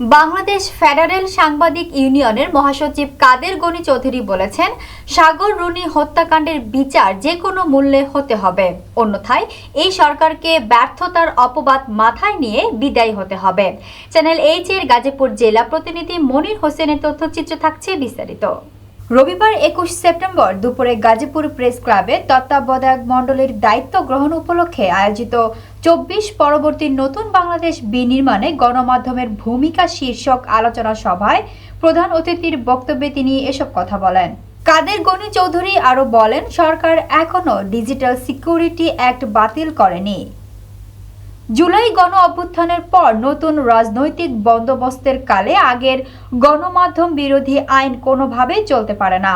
Bangladesh federal সাংবাদিক ইউনিয়নের মহাসচিব কাদের গনি চৌধুরী বলেছেন, সাগর রুনি হত্যাকাণ্ডের বিচার যে কোনো মূল্যে হতে হবে। অন্যথায়, এই সরকারকে ব্যর্থতার অপবাদ মাথায় নিয়ে বিদায় হতে হবে। চ্যানেল এইচ এর গাজীপুর জেলা প্রতিনিধি মনির হোসেনের তথ্যচিত্র থাকছে বিস্তারিত। রবিবার একুশ সেপ্টেম্বর দুপুরে গাজীপুর প্রেস ক্লাবে তত্ত্বাবধায়ক মণ্ডলীর দায়িত্ব গ্রহণ উপলক্ষে আয়োজিত চব্বিশ পরবর্তী নতুন বাংলাদেশ বিনির্মাণে গণমাধ্যমের ভূমিকা শীর্ষক আলোচনা সভায় প্রধান অতিথির বক্তব্যে তিনি এসব কথা বলেন। কাদের গনি চৌধুরী আরও বলেন, সরকার এখনও ডিজিটাল সিকিউরিটি অ্যাক্ট বাতিল করেনি। জুলাই গণ অভ্যুত্থানের পর নতুন রাজনৈতিক বন্দোবস্তের কালে আগের গণমাধ্যম বিরোধী আইন কোনোভাবেই চলতে পারে না।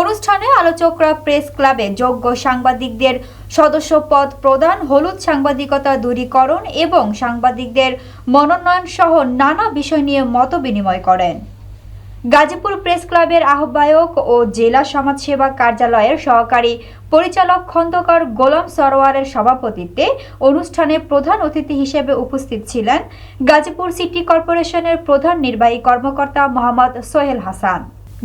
অনুষ্ঠানে আলোচকরা প্রেস ক্লাবে যোগ্য সাংবাদিকদের সদস্য পদ প্রদান, হলুদ সাংবাদিকতা দূরীকরণ এবং সাংবাদিকদের মনোনয়ন সহ নানা বিষয় নিয়ে মত বিনিময় করেন। গাজীপুর প্রেস ক্লাবের আহ্বায়ক ও জেলা সমাজসেবা কার্যালয়ের সহকারী পরিচালক খন্দকার গোলাম সরোয়ারের সভাপতিত্বে অনুষ্ঠানে প্রধান অতিথি হিসেবে উপস্থিত ছিলেন গাজীপুর সিটি কর্পোরেশনের প্রধান নির্বাহী কর্মকর্তা মোহাম্মদ সোহেল হাসান।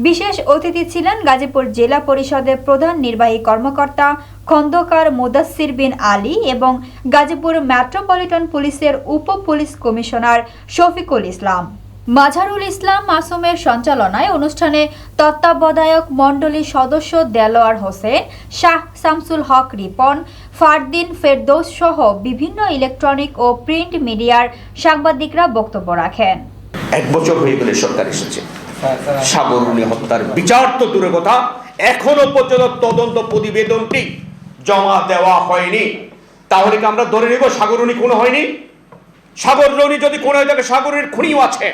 বিশেষ অতিথি ছিলেন গাজীপুর জেলা পরিষদের প্রধান নির্বাহী কর্মকর্তা খন্দকার মুদাসির বিন আলী এবং গাজীপুর মেট্রোপলিটন পুলিশের উপ পুলিশ কমিশনার শফিকুল ইসলাম। মাঝারুল ইসলাম মাসুমের সঞ্চালনায় অনুষ্ঠানে তত্ত্বাবধায়ক মণ্ডলীর সদস্য দেলোয়ার হোসেন, শাহ শামসুল হক রিপন, ফারদিন ফেরদৌস সহ বিভিন্ন ইলেকট্রনিক ও প্রিন্ট মিডিয়ার সাংবাদিকরা বক্তব্য রাখেন। এক বছর হয়ে গেলে সরকার এসেছে। সাগরুনি হত্যার বিচার তো দূরে কথা, এখনও পর্যন্ত তদন্ত প্রতিবেদনটি জমা দেওয়া হয়নি। তাহলে কি আমরা ধরে নেব সাগরুনি কোনো হয়নি? সাগররনি যদি কোনো হয়ে থাকে সাগরের খুনিও আছে।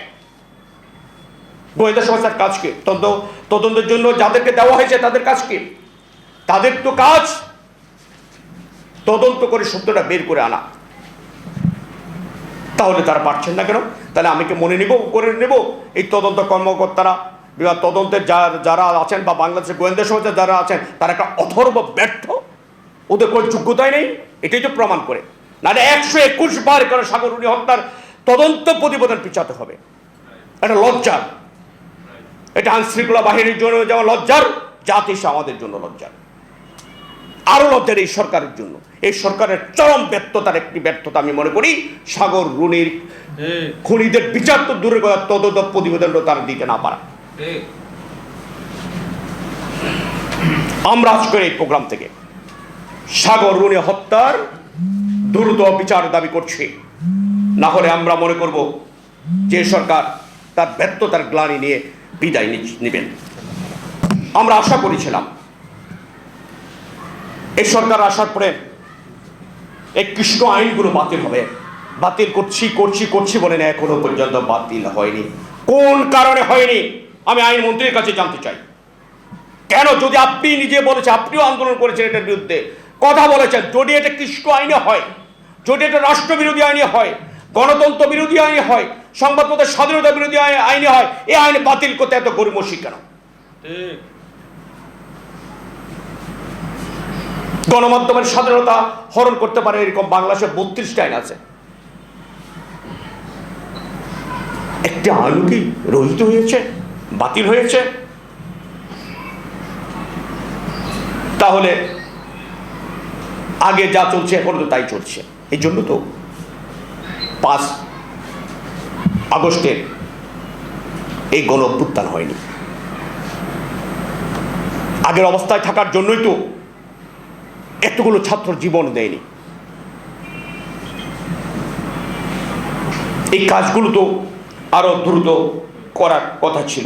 গোয়েন্দা সংস্থার কাজ কি? তদন্ত, তদন্তের জন্য যাদেরকে দেওয়া হয়েছে তাদের কাজ কি? তাদের তো কাজ তদন্ত করে সত্যটা বের করে আনা। তাহলে তারা পারছেন না কেন? তাহলে আমি কি মনে নিব, করে নেব? এই তদন্ত কর্মকর্তারা বা তদন্তের যারা আছেন বা বাংলাদেশের গোয়েন্দা সংস্থা যারা আছেন, তারা একটা অথর্ব ব্যর্থ। ওদের কোনো যোগ্যতাই নেই। এটাই তো প্রমাণ করে। নাহলে একশো একুশ বার করে সাগরুনি হত্যার তদন্ত প্রতিবেদন পিছাতে হবে। এটা লজ্জার এটা আইনশৃঙ্খলা বাহিনীর জন্য যেমন লজ্জার জাতি আমাদের জন্য লজ্জার। আরও লজ্জার এই সরকারের জন্য। এই সরকারের চরম ব্যর্থতার একটি ব্যর্থতা আমি মনে করি সাগর রুনির খুনিদের বিচার তো দূরের কথা তদন্ত প্রতিবেদনটা তারা দিতে না পারা। আমরা আজকের এই প্রোগ্রাম থেকে সাগর রুনি হত্যার দ্রুত বিচার দাবি করছি। না হলে আমরা মনে করব যে সরকার তার ব্যর্থতার গ্লানি নিয়ে বিদায় নেবেন। আমরা আশা করেছিলাম এই সরকার আসার পরে এই কৃষ্ণ আইনগুলো বাতিল হবে। বাতিল করছি করছি করছি বলে না এখনও পর্যন্ত বাতিল হয়নি। কোন কারণে হয়নি? আমি আইনমন্ত্রীর কাছে জানতে চাই। কেন? যদি আপনি নিজে বলেছেন, আপনিও আন্দোলন করেছেন এটার বিরুদ্ধে। কথা বলেছেন, যদি এটা কৃষ্ণ আইনে হয়, যদি এটা রাষ্ট্রবিরোধী আইনে হয় গণতন্ত্র বিরোধী আইনে হয় সংবাদপত্রের স্বাধীনতা বিরোধী আই- আইনে হয় এই আইনে বাতিল করতে এত গরিমসি কেন? গণমাধ্যমের স্বাধীনতা হরণ করতে পারে এরকম বাংলাদেশে বত্রিশটা আইন আছে। একটি আইন কি রহিত হয়েছে বাতিল হয়েছে? তাহলে আগে যা চলছে এখন তো তাই চলছে। এই জন্য তো পাঁচ আগস্টের এই গণ অভ্যুত্থান হয়নি। আগের অবস্থায় থাকার জন্যই তো এতগুলো ছাত্র জীবন দেয়নি। এই কাজগুলো তো আরও দ্রুত করার কথা ছিল।